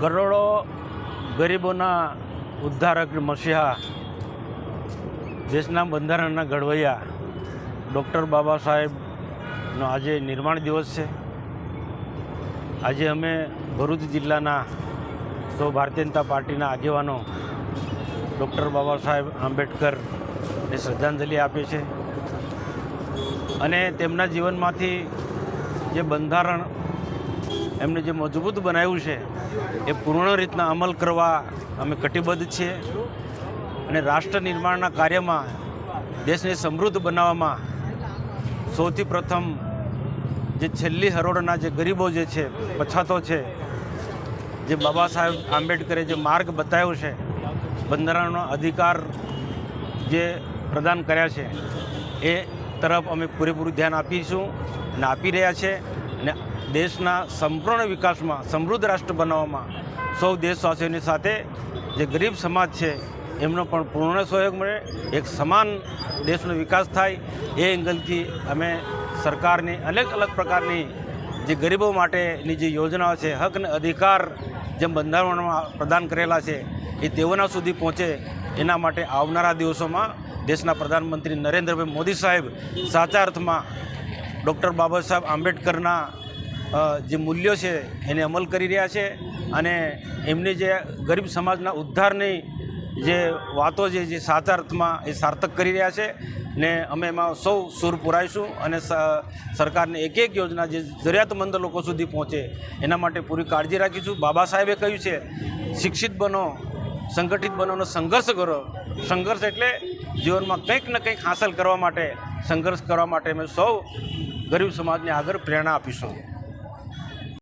કરોડો ગરીબોના ઉદ્ધારક મસીહા, દેશના બંધારણના ઘડવૈયા ડૉક્ટર બાબા સાહેબનો આજે નિર્માણ દિવસ છે. આજે અમે ભરૂચ જિલ્લાના સૌ ભારતીય જનતા પાર્ટીના આગેવાનો ડૉક્ટર બાબા સાહેબ આંબેડકરને શ્રદ્ધાંજલિ આપીએ છીએ. અને તેમના જીવનમાંથી જે બંધારણ એમને જે મજબૂત બનાવ્યું છે, એ પૂર્ણ રીતના અમલ કરવા અમે કટિબદ્ધ છીએ. અને રાષ્ટ્ર નિર્માણના કાર્યમાં દેશને સમૃદ્ધ બનાવવામાં સૌથી પ્રથમ જે છેલ્લી હરોળના જે ગરીબો જે છે, પછાતો છે, જે બાબા સાહેબ આંબેડકરે જે માર્ગ બતાવ્યો છે, બંધારણનો અધિકાર જે પ્રદાન કર્યા છે, એ તરફ અમે પૂરેપૂરું ધ્યાન આપીશું અને આપી રહ્યા છે. અને દેશના સંપૂર્ણ વિકાસમાં, સમૃદ્ધ રાષ્ટ્ર બનાવવામાં સૌ દેશવાસીઓની સાથે જે ગરીબ સમાજ છે, એમનો પણ પૂર્ણ સહયોગ મળે, એક સમાન દેશનો વિકાસ થાય, એ એંગલથી અમે સરકારની અલગ અલગ પ્રકારની જે ગરીબો માટેની જે યોજનાઓ છે, હક અને અધિકાર જેમ બંધારણમાં પ્રદાન કરેલા છે, એ તેઓના સુધી પહોંચે, એના માટે આવનારા દિવસોમાં દેશના પ્રધાનમંત્રી નરેન્દ્રભાઈ મોદી સાહેબ સાચા અર્થમાં ડૉક્ટર બાબા સાહેબ આંબેડકરના જે મૂલ્યો છે એને અમલ કરી રહ્યા છે અને એમની જે ગરીબ સમાજના ઉદ્ધારની જે વાતો છે, જે સાચા અર્થમાં એ સાર્થક કરી રહ્યા છે ને અમે એમાં સૌ સૂર પુરાઈશું અને સરકારની એક એક યોજના જે જરૂરિયાતમંદ લોકો સુધી પહોંચે એના માટે પૂરી કાળજી રાખીશું. બાબા સાહેબે કહ્યું છે, શિક્ષિત બનો, સંગઠિત બનોનો સંઘર્ષ કરો. સંઘર્ષ એટલે જીવનમાં કંઈક ને કંઈક હાંસલ કરવા માટે, સંઘર્ષ કરવા માટે અમે સૌ ગરીબ સમાજને આગળ પ્રેરણા આપીશું.